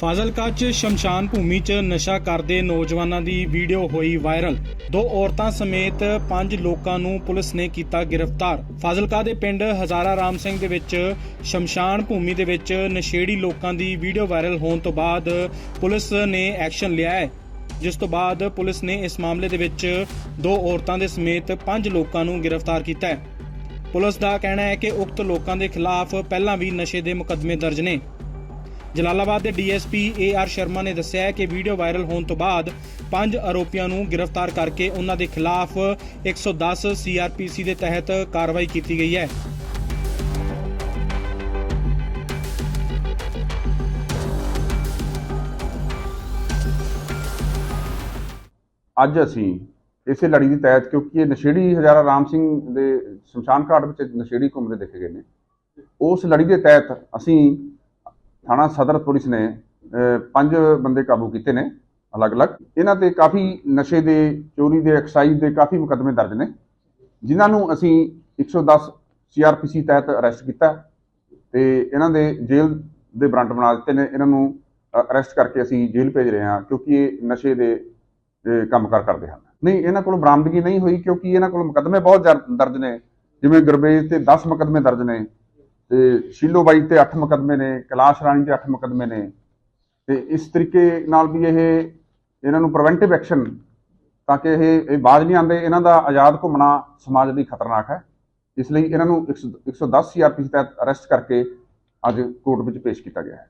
ਫਾਜ਼ਿਲਕਾ 'ਚ ਸ਼ਮਸ਼ਾਨ ਭੂਮੀ 'ਚ ਨਸ਼ਾ ਕਰਦੇ ਨੌਜਵਾਨਾਂ ਦੀ ਵੀਡੀਓ ਹੋਈ ਵਾਇਰਲ। ਦੋ ਔਰਤਾਂ ਸਮੇਤ ਪੰਜ ਲੋਕਾਂ ਨੂੰ ਪੁਲਿਸ ਨੇ ਕੀਤਾ ਗ੍ਰਿਫਤਾਰ। ਫਾਜ਼ਿਲਕਾ ਦੇ ਪਿੰਡ ਹਜ਼ਾਰਾ ਰਾਮ ਸਿੰਘ ਦੇ ਵਿੱਚ ਸ਼ਮਸ਼ਾਨ ਭੂਮੀ ਦੇ ਵਿੱਚ ਨਸ਼ੇੜੀ ਲੋਕਾਂ ਦੀ ਵੀਡੀਓ ਵਾਇਰਲ ਹੋਣ ਤੋਂ ਬਾਅਦ ਪੁਲਿਸ ਨੇ ਐਕਸ਼ਨ ਲਿਆ ਹੈ। ਜਿਸ ਤੋਂ ਬਾਅਦ ਪੁਲਿਸ ਨੇ ਇਸ ਮਾਮਲੇ ਦੇ ਵਿੱਚ ਦੋ ਔਰਤਾਂ ਦੇ ਸਮੇਤ ਪੰਜ ਲੋਕਾਂ ਨੂੰ ਗ੍ਰਿਫਤਾਰ ਕੀਤਾ ਹੈ। ਪੁਲਿਸ ਦਾ ਕਹਿਣਾ ਹੈ ਕਿ ਉਕਤ ਲੋਕਾਂ ਦੇ ਖਿਲਾਫ ਪਹਿਲਾਂ ਵੀ ਨਸ਼ੇ ਦੇ ਮੁਕੱਦਮੇ ਦਰਜ ਨੇ। ਜਲਾਲਾਬਾਦ ਦੇ ਡੀਐਸਪੀ ਏ ਆਰ ਸ਼ਰਮਾ ਨੇ ਦੱਸਿਆ ਹੈ ਕਿ ਵੀਡੀਓ ਵਾਇਰਲ ਹੋਣ ਤੋਂ ਬਾਅਦ ਪੰਜ ਆਰੋਪੀਆਂ ਨੂੰ ਗ੍ਰਿਫਤਾਰ ਕਰਕੇ ਉਹਨਾਂ ਦੇ ਖਿਲਾਫ 110 ਸੀਆਰਪੀਸੀ ਦੇ ਤਹਿਤ ਕਾਰਵਾਈ ਕੀਤੀ ਗਈ ਹੈ। ਅੱਜ ਅਸੀਂ ਇਸੇ ਲੜੀ ਦੀ ਤਹਿਤ, ਕਿਉਂਕਿ ਇਹ ਨਸ਼ੇੜੀ ਹਜ਼ਾਰਾ ਰਾਮ ਸਿੰਘ ਦੇ ਸ਼ਮਸ਼ਾਨ ਘਾਟ ਵਿੱਚ ਨਸ਼ੇੜੀ ਘੁੰਮਦੇ ਦੇਖੇ ਗਏ ਨੇ। ਉਸ ਲੜੀ ਦੇ ਤਹਿਤ ਅਸੀਂ ਥਾਣਾ ਸਦਰ ਪੁਲਿਸ ਨੇ ਪੰਜ ਬੰਦੇ ਕਾਬੂ ਕੀਤੇ ਨੇ, ਅਲੱਗ-ਅਲੱਗ। ਇਹਨਾਂ ਤੇ ਕਾਫੀ ਨਸ਼ੇ ਦੇ, ਚੋਰੀ ਦੇ, ਐਕਸਾਈਜ਼ ਦੇ ਕਾਫੀ ਮੁਕੱਦਮੇ ਦਰਜ ਨੇ, ਜਿਨ੍ਹਾਂ ਨੂੰ ਅਸੀਂ 110 ਸੀਆਰਪੀਸੀ ਤਹਿਤ ਅਰੈਸਟ ਕੀਤਾ ਤੇ ਇਹਨਾਂ ਦੇ ਜੇਲ੍ਹ ਦੇ ਬ੍ਰਾਂਟ ਬਣਾ ਦਿੱਤੇ ਨੇ। ਇਹਨਾਂ ਨੂੰ ਅਰੈਸਟ ਕਰਕੇ ਅਸੀਂ ਜੇਲ੍ਹ ਭੇਜ ਰਹੇ ਹਾਂ ਕਿਉਂਕਿ ਇਹ ਨਸ਼ੇ ਦੇ ਅਹ ਕੰਮਕਾਰ ਕਰਦੇ ਹਨ। ਨਹੀਂ, ਇਹਨਾਂ ਕੋਲ ਬਰਾਮਦਗੀ ਨਹੀਂ ਹੋਈ ਕਿਉਂਕਿ ਇਹਨਾਂ ਕੋਲ ਮੁਕੱਦਮੇ ਬਹੁਤ ਜ਼ਰ- ਦਰਜ ਨੇ, ਜਿਵੇਂ ਗੁਰਬੇਜ ਤੇ 10 ਮੁਕੱਦਮੇ ਦਰਜ ਨੇ। ਤੇ ਸ਼ੀਲੋ ਬਾਈ ਤੇ 8 ਮੁਕੱਦਮੇ ਨੇ, ਕੈਲਾਸ਼ ਰਾਣੀ ਤੇ 8 ਮੁਕੱਦਮੇ ਨੇ। ਤੇ ਇਸ ਤਰੀਕੇ ਨਾਲ ਵੀ ਇਹ ਇਹਨਾਂ ਨੂੰ ਪ੍ਰੀਵੈਂਟਿਵ ਐਕਸ਼ਨ ਤਾਂ ਕਿ ਇਹ ਇਹ ਬਾਜ਼ ਨਹੀਂ ਆਉਂਦੇ, ਇਹਨਾਂ ਦਾ ਆਜ਼ਾਦ ਘੁੰਮਣਾ ਸਮਾਜ ਲਈ ਖਤਰਨਾਕ ਹੈ। ਇਸ ਲਈ ਇਹਨਾਂ ਨੂੰ 110 ਸੀਆਰਪੀ ਤਹਿਤ ਅਰੈਸਟ ਕਰਕੇ ਅੱਜ ਕੋਰਟ ਵਿੱਚ ਪੇਸ਼ ਕੀਤਾ ਗਿਆ ਹੈ।